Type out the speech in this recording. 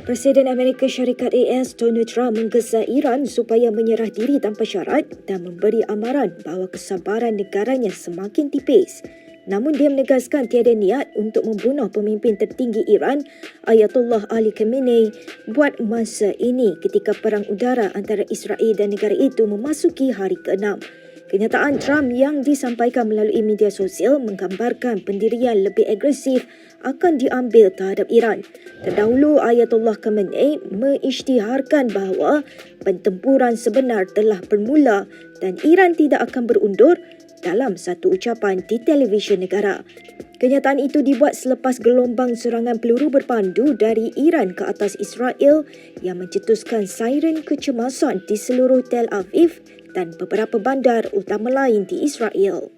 Presiden Amerika Syarikat AS Donald Trump menggesa Iran supaya menyerah diri tanpa syarat dan memberi amaran bahawa kesabaran negaranya semakin tipis. Namun dia menegaskan tiada niat untuk membunuh pemimpin tertinggi Iran, Ayatollah Ali Khamenei, buat masa ini ketika perang udara antara Israel dan negara itu memasuki hari ke-6. Kenyataan Trump yang disampaikan melalui media sosial menggambarkan pendirian lebih agresif akan diambil terhadap Iran. Terdahulu Ayatollah Khamenei mengisytiharkan bahawa pentempuran sebenar telah bermula dan Iran tidak akan berundur dalam satu ucapan di televisyen negara. Kenyataan itu dibuat selepas gelombang serangan peluru berpandu dari Iran ke atas Israel yang mencetuskan siren kecemasan di seluruh Tel Aviv dan beberapa bandar utama lain di Israel.